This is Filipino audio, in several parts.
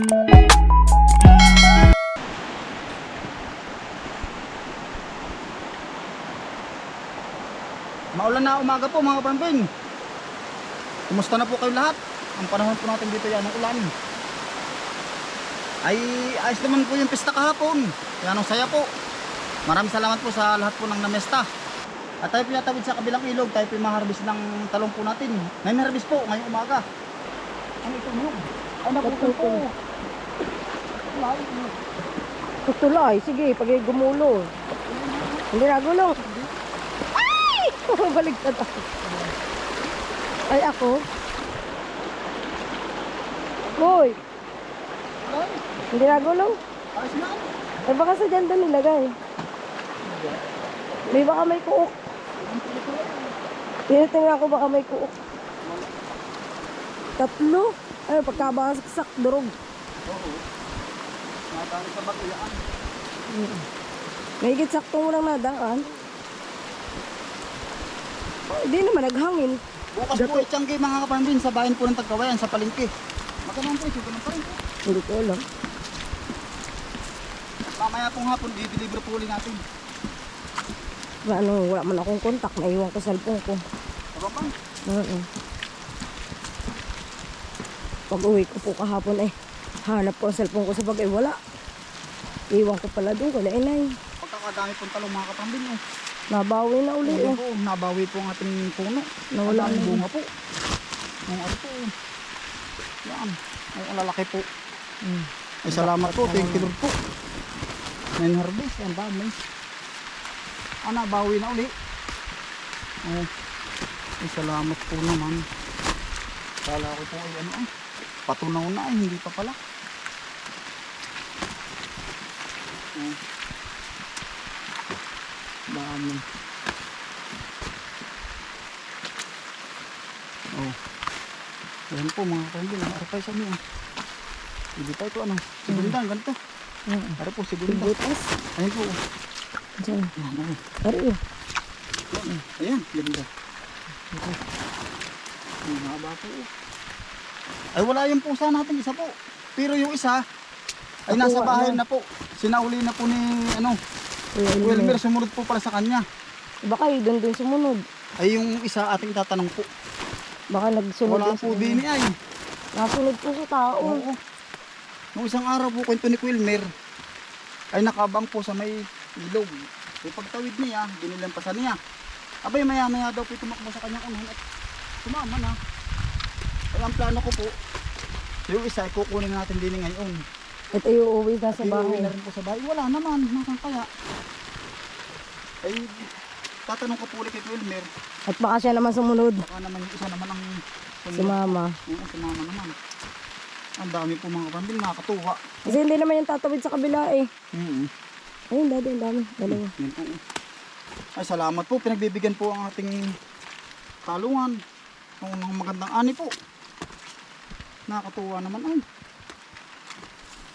Maulan na umaga po mga kapambin. Kumusta na po kayo lahat? Ang panahon po natin dito yan ng ulan. Ay ayos naman po yung pista kahapon. Yan ang saya po. Maraming salamat po sa lahat po ng namesta. At tayo po yatawid sa kabilang ilog. Tayo po maharbis ng talong po natin. May harvest po ngayong umaga. Ano ito mo? Ay naputol po. Eh. Tutulay, sige, pag gumulo. Hindi na gulong. Ay! Baligtad ako. Ay, ako. Ay, hindi na na. Ay, baka sa dyan doon nilagay. May baka may kuok. Tinitingnan ko baka may kuok. Tatlo. Ay, pagkabasaksak, durog. Oo. Nadali sa bagayaan. May higit sakto mo lang nadaan. Oh, Hindi naman naghangin. Bukas po itiyanggi mga kapambin sa bayan po ng Tagkawayan sa palengke. Magkano ang presyo? Ganun pa rin po. Hindi ko alam. Mamaya pong hapon, di-deliver po ulit natin. Ano, wala man akong kontak. Naiwan ko sa cellphone ko. Abang Oo. Pag uwi ko po kahapon eh, hanap ko ang cellphone ko sa bagay. Wala. Iwan ko pala doon. Wala inay. Pagkakadami pong talong mga kapambin. Oh. Nabawi na uli eh. po, nabawi po ang ating puno. Nawala Ang bunga po. Ang ano po. Yan. Ang lalaki po. Hmm. Ay, salamat po. Thank you po. May harvest. Ang dami. Ah, nabawi na uli. Oh. Ay, salamat po naman. Kala ko po ay ano ay. Patunaw na ay, hindi pa pala. Oh. Dami. Oh. Ayan po mga kambing. Ano pa sa mga. Hindi pa ito ano. Sigundang ganito. Mm. Ano po sigundang. Butas. Ayun po. Diyan. Ayan, oh. Ari eh. Ayan, ganda. Ang haba po. Ay wala yung pusa natin isa po. Pero yung isa ay nasa Nakuha bahay na. na po. Sinauli na po ni ano, Kuya Wilmer Wilmer. sumunod po pala sa kanya. Baka yun doon din sumunod. Ay yung isa ating tatanong po. Baka nagsunod Wala po din ay. Nasunod po sa tao. Oo. Nung isang araw po kwento ni Wilmer ay nakabang po sa may ilog. Yung pagtawid niya, dinilampasan niya. Abay maya maya daw po tumakbo sa kanyang unahan at sumama na. Ay ang plano ko po, yung isa ay kukunin natin din ngayon. At iuwi na sa bahay. na rin po sa bahay. Wala naman, nasan kaya? Ay, tatanong ko po ulit kay Wilmer, At baka siya naman sumunod. baka naman yung isa naman ang Si mama. Oo, si mama naman. Ang dami po mga kapandil, nakakatuwa. Kasi hindi naman yung tatawid sa kabila eh. Mm Ayun, dati, ang dami. Dalawa. Yan po. Ay, salamat po. Pinagbibigyan po ang ating talungan. Ng ng magandang ani po. Nakakatuwa naman ay.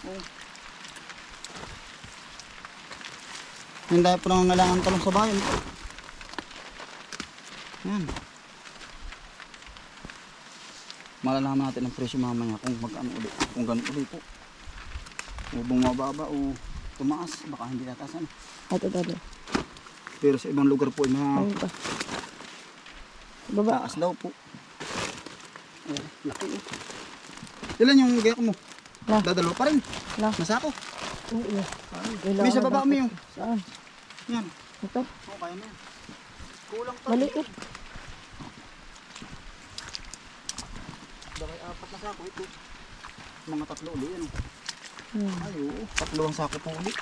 Oh. Hindi po nangangailangan talong sa bayan. Yan. Malalaman natin ang presyo mamaya kung magkano ulit. Kung ganun ulit po. O bumababa o tumaas. Baka hindi tataas ano. Ito, ito. Pero sa ibang lugar po ay mga Ayun pa. Baba. taas daw po. Oh, laki oh. Ilan yung gayak mo? La. Dadalo pa rin. La. Masako. Oo. May sa baba mo yung. Saan? Yan. Ito. Oh, kaya na yan. Kulang pa. Maliit. Dakay apat na sako ito. Mga tatlo ulit yan. Hmm. Ay oo. Tatlo ang sako po ulit.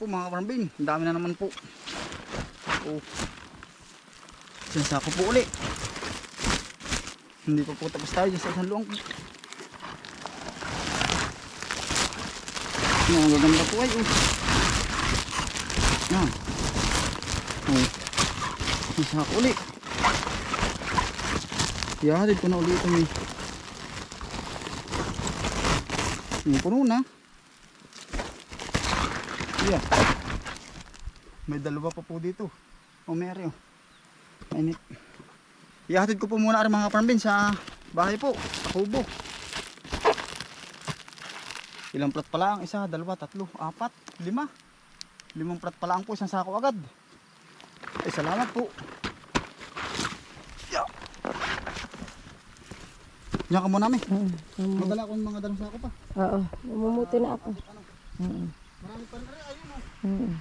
Po mga parambing, ang dami na naman po. Oh. Isang sako po ulit. Hindi pa po tapos tayo sa isang luwang. Yan, ang gaganda po ay. Oh. Yan. Oh. Isang sako ulit. Yahatid ko na ulit ito. Yung puno na. Ayan. May dalawa pa po dito. O Mary oh. Mainit. Ihatid ko po muna rin mga parmbin sa bahay po. Sa kubo. Ilang plat pala ang isa? Dalawa, tatlo, apat, lima. Limang plat pala ang po. Isang sako agad. Ay, salamat po. Yeah. Diyan ka muna, mi. Mm. Mm. Magdala akong mga dalong sako pa. Oo, namumuti na ako. Ano? Mm. Marami pa rin. Ay, ayun oh. Mm.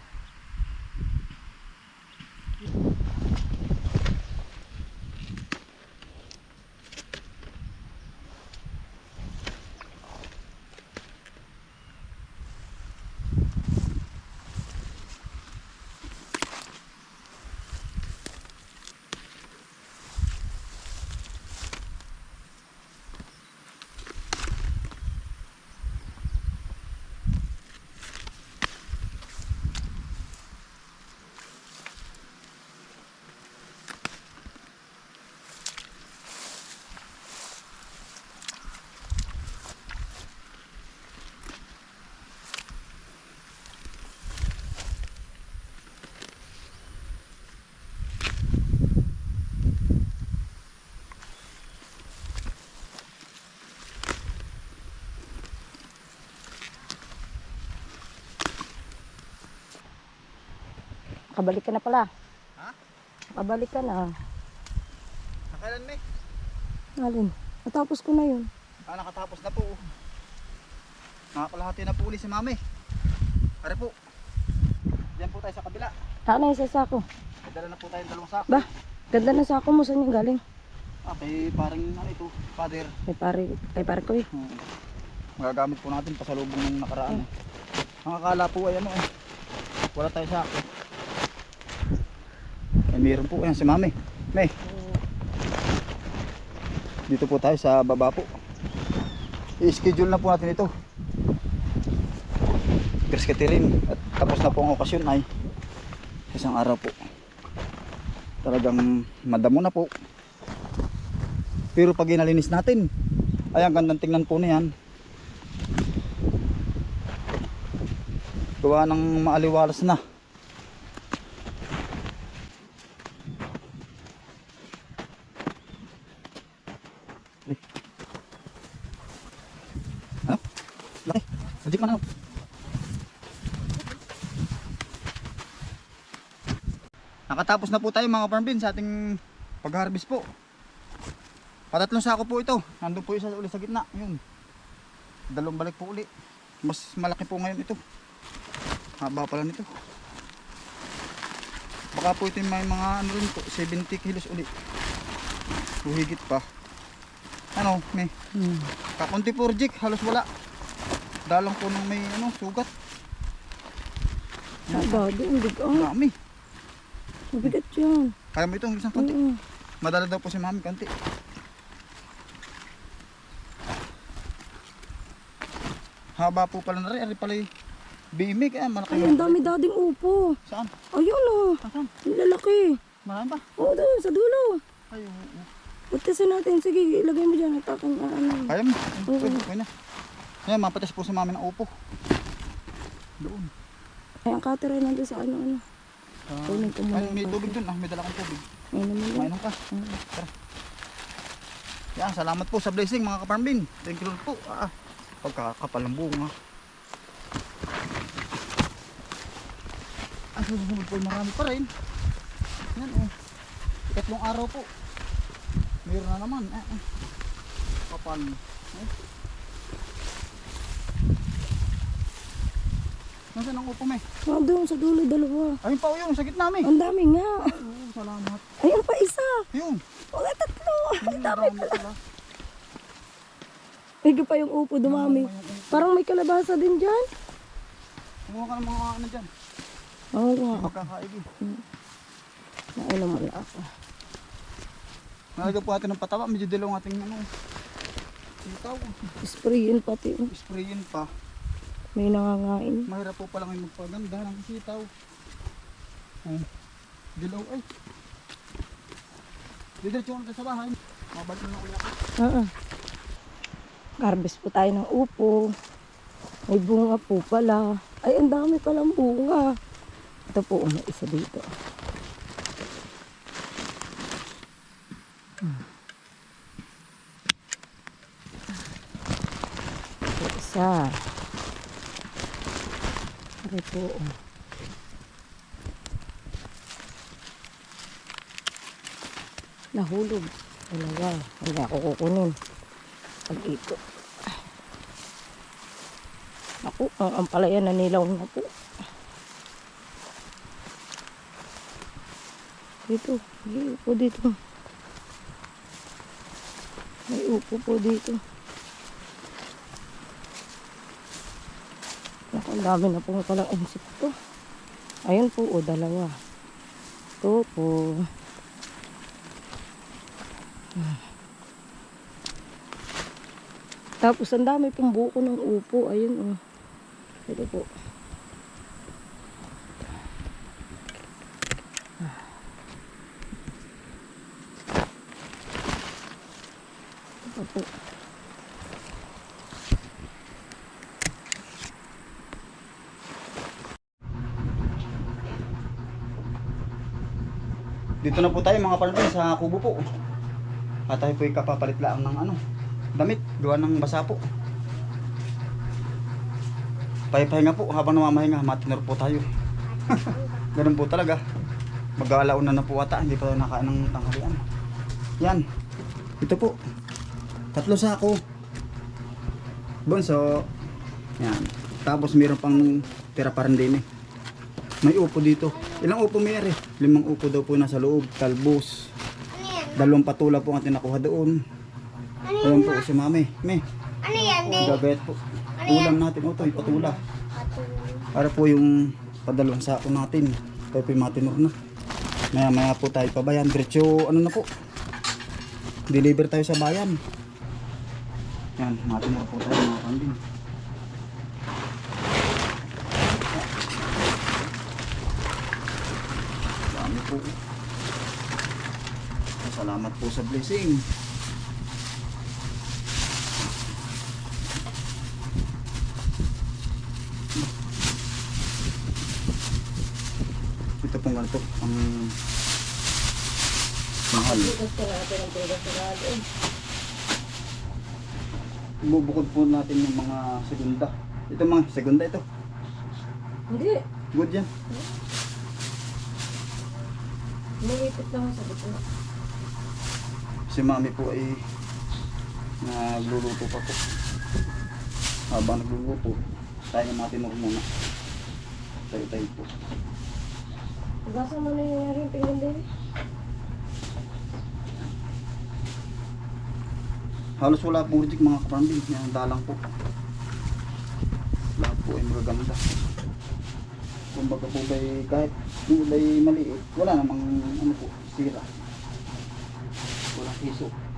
Kabalik ka na pala. Ha? Kabalik ka na. Nakailan, mi? Alin? Natapos ko na yun. Ah, nakatapos na po. Nakakalahati na po uli si mami. Pare po. Diyan po tayo sa kabila. Ano yung sa sako? May dala na po tayong dalawang sako. Ba, ganda na sako mo. Saan yung galing? Ah, kay parang ano ito, father. May pare, kay pare ko eh. Hmm. Magagamit po natin pasalubong ng nakaraan. Ang akala po ay ano eh. Wala tayo sako. Eh, meron po. Ayan si mami. May. Dito po tayo sa baba po. I-schedule na po natin ito. Krisketirin. At tapos na po ang okasyon ay isang araw po. Talagang madamo na po. Pero pag inalinis natin, ay ang gandang tingnan po na yan. Gawa ng maaliwalas na. Ay. Ano? Laki. Sajik mana? Nakatapos na po tayo mga farm bin sa ating pag-harvest po. Patatlong sako po ito. Nandun po isa uli sa gitna. Yun. Dalawang balik po uli. Mas malaki po ngayon ito. Haba pala nito. Baka po ito may mga ano rin po. 70 kilos uli. Huhigit pa. Ano, may Hmm. kakunti po reject. Halos wala. Dalang po ng may ano, sugat. Ang dado, ang bigat. Mabigat yan. Kaya mo itong isang konti. Oo. Madala daw po si mami konti. Haba po pala na rin. Ari pala yung bimig. Eh, malaki. Ay, ang dami dading upo. Saan? Ayun oh. Saan? Ang lalaki. Marami ba? Oo, doon, sa dulo. Ay, oo, oo. Putasin natin. Sige, ilagay mo dyan. At aking ano. Kaya mo. Oo. Pwede, pwede na. Ayan, mapatas po si mami ng upo. Doon. Ay, ang cutter ay nandun sa ano, Ah, Kunin ko muna ay, may tubig dun. Ah, may dala kong tubig. Ayun naman yan. Mainom ka. Tara. Yan, salamat po sa blessing mga kaparmbin. Thank you po. Ah, pagkakapal ng bunga. Ang susunod po marami pa rin. Yan oh. Ikatlong araw po. Meron na naman. Eh, eh. Kapal. Eh. Nasaan ang upo may? Ah, doon, sa dulo, dalawa. Ayun pa oh, yung sa gitna may. Ang dami nga. Oo, salamat. Ayun pa isa. Yun. Mga tatlo. Ang dami pala. Higit pa yung upo, dumami. Parang may kalabasa din dyan. Kumuha ka ng mga ano dyan. Oo nga. Pagkakaigi. Nauna mo na ako. Nalagyan po natin ng pataba, medyo dilaw ang ating ano. Sitaw. Sprayin pati. Sprayin pa. May nangangain. Mahirap po pala ngayon magpaganda ng sitaw. Oh. Dilaw ay. Didiretso tayo sa bahay. Mabalik na ulit ako. Oo. Harvest po tayo ng upo. May bunga po pala. Ay, ang dami palang bunga. Ito po, may isa dito. Hmm. Ito isa. Ito po. oh. Nahulog. Talaga. Hindi ako kukunin. Pag-iko. Ako, ang ampalaya na nilaw na po. Dito, may upo dito. May upo po dito. Ang dami na po palang insekto. Ayun po, o, dalawa. Ito po. Tapos ang dami pong buko ng upo. Ayun, oh. Ito po. Ito po. Dito na po tayo mga palpin sa kubo po. At tayo po kapapalit lang ng ano, damit, gawa ng basa po. Pahipahinga po habang namamahinga, matinor po tayo. Ganun po talaga. Mag-aalaw na na po ata, hindi pa tayo nakain ng tanghalian. Yan. Ito po. Tatlo sako. Bonso. Yan. Tapos meron pang tira pa rin din eh. May upo dito. Ilang upo may ari? Limang upo daw po nasa loob. Talbos. Dalawang patula po ang tinakuha doon. Ayan po si mami. Me. Ano yan, di? Gagayat po. Ulam natin ito. Yung patula. Para po yung padalawang sako natin. Tayo po yung matinor na. Maya maya po tayo pabayan. Diretso ano na po. Deliver tayo sa bayan. Yan. Matinor po tayo mga kambing. Dami po. Salamat po sa blessing. Ito pong ganito ang mahal. Bubukod po natin yung mga segunda. Ito mga segunda ito. Hindi. Good yan. Lumipit lang sa gitna. Si mami po ay nagluluto pa po. Habang nagluluto, tayo na matinok muna. Tayo tayo po. Ugasan mo na yung yung pinggan din. Halos wala pong reject mga kapambing. Yan dalang po. Lahat po ay magaganda. Kumbaga po ba'y kahit gulay maliit, wala namang ano po, sira. Walang iso.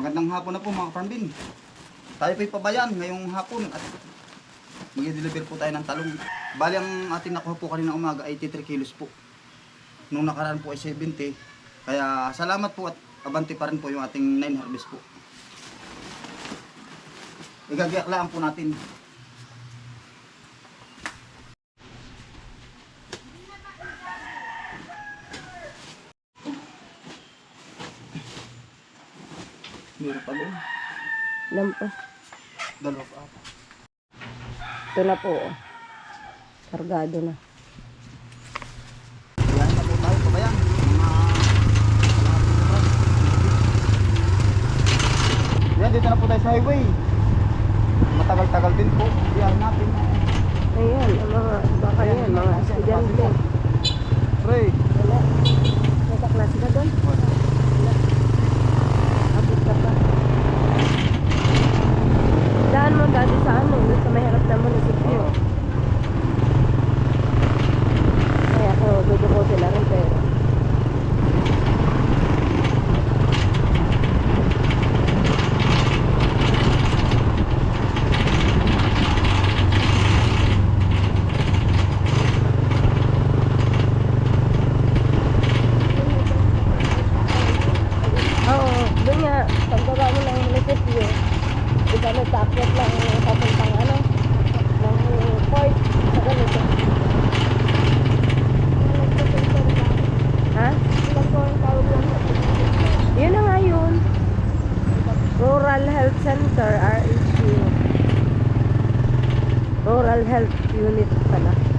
Magandang hapon na po mga farmbin. Tayo po'y pabayan ngayong hapon at mag-deliver po tayo ng talong. Bali ang ating nakuha po kanina umaga ay 83 kilos po. Nung nakaraan po ay 70. Kaya salamat po at abante pa rin po yung ating 9 harvest po. Igagaklaan po natin. Meron pa doon. Dalawa pa ata. Ito na po. oh. Kargado na. Yan na po tayo pabayan. Mga Yan, dito na po tayo sa highway. Matagal-tagal din po. Biyahe natin. Ayan, ang mga, baka yan, mga estudyante. Pre. Wala. May kaklase ka doon? Wala. Abot ka pa. Daan mo dati sa ano, doon sa may harap na munisipyo. Oral Health Unit pala.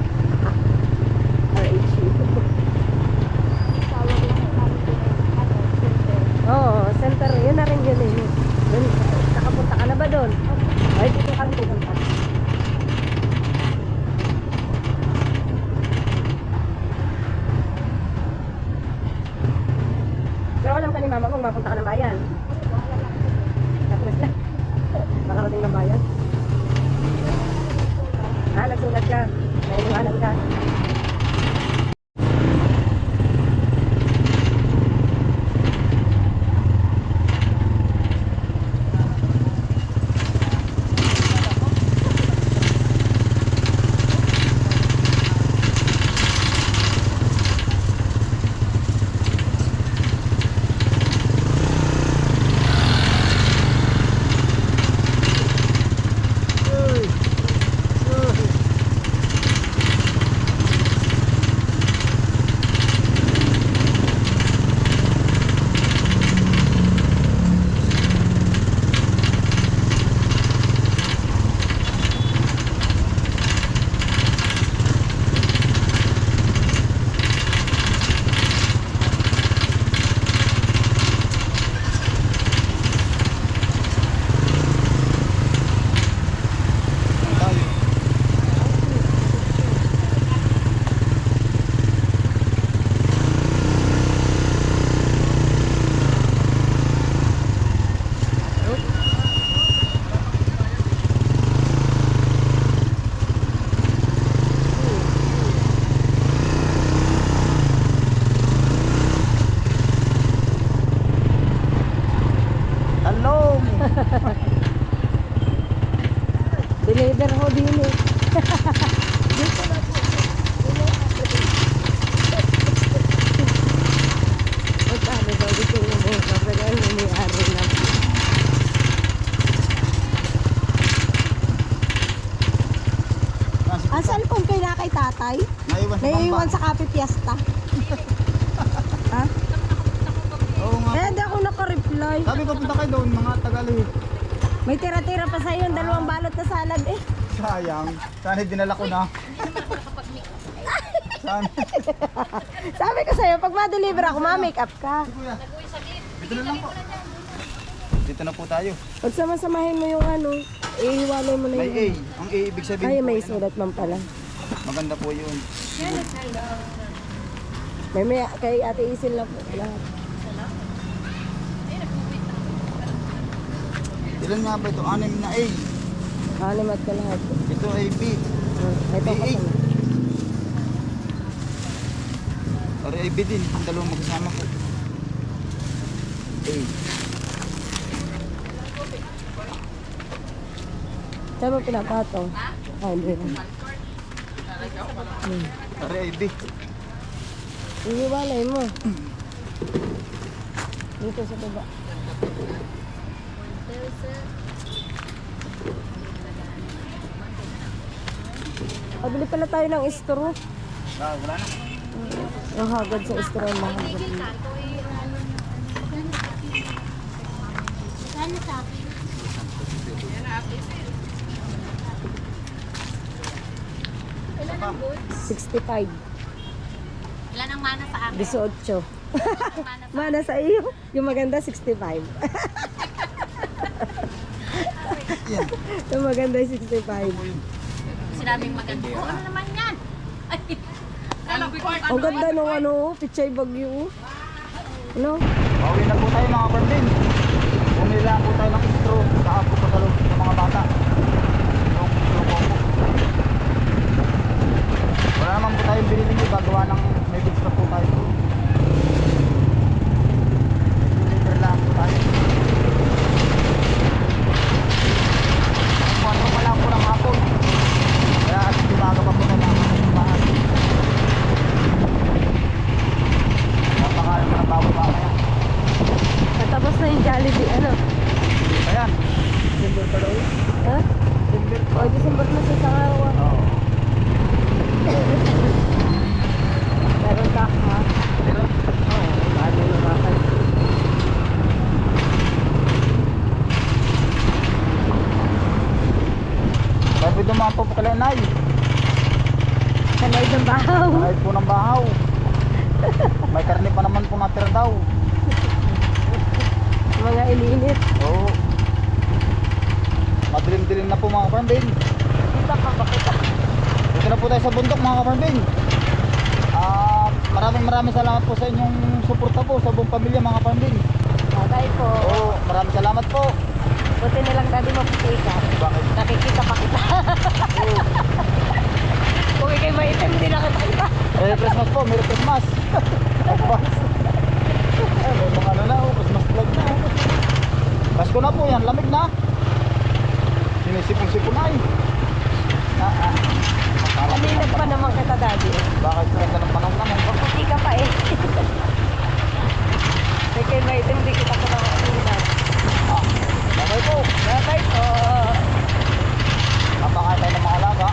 Dalawang balot na salad eh. Sayang. Sana dinala ko na. Sana. Sabi ko sa'yo, pag ma-deliver ako, ma-make up ka. Dito na lang po. Dito na po tayo. Pag samasamahin mo yung ano, ihiwalay mo na May. A. Ang A ibig sabihin Ay, po, may ano, sulat man pala. Maganda po yun. May may kay Ate Isil na po lahat. Ilan nga ba ito? Anim na A. Anim at lahat. Ito ay B. Hmm. Ito B8. kasi. Or ay B din. Ang dalawang magkasama po. A. Saan mo pinapatong? Ah, hindi. Hmm. Or ay B. Ihiwalay mo. Dito sa baba. Pabili pala tayo ng straw. Ah, wala na. Ang hagad sa straw na hagad. Isa pa. 65. Wala nang mana sa akin. 18. Mana sa iyo. Yung maganda, 65. Yan. Yung maganda, 65. Sinabing maganda. Oh, ano naman yan? Ay, Ang ganda nung ano, pichay bagyo. Ano? Pauwi na po tayo mga Berlin. Bumili lang po tayo ng intro. Saka po sa loob sa mga bata. Yung intro po po. Wala naman po tayong binili nyo. Gagawa ng may na po tayo bago pa po kailangan ng bahay. Napakalat na bago pa kaya. Natapos na yung Jollibee, ano? Ayan. December pa daw. Ha? December pa. O, December na sa Sarawa. Ah. Oo. Bahaw. May karne pa naman po natira daw. Mga ininit. Oo. Madilim-dilim na po mga kaparambin. Kita pa ba kita? Dito na po tayo sa bundok mga kaparambin. Ah, maraming maraming salamat po sa inyong suporta po sa buong pamilya mga kaparambin. Bagay po. Oo, maraming salamat po. Buti na lang dati maputi ka. Bakit? Nakikita pa kita. Oo. Huwag kayo maitim, hindi nakatanda. Eh, Merry Christmas po, Merry Christmas. Advance. Ay, may mga ano na, oh, Christmas vlog na. oh. Pasko na po yan, lamig na. Sinisipon-sipon na eh. Ah, ah. Na- pa naman kita, Daddy. Bakit ganda ng panahon naman? Bakit? Ka pa eh. Huwag kayo maitim, hindi kita ko nakatanda. Ah, bagay po. Bye-bye po. Napakatay ng mga alaga.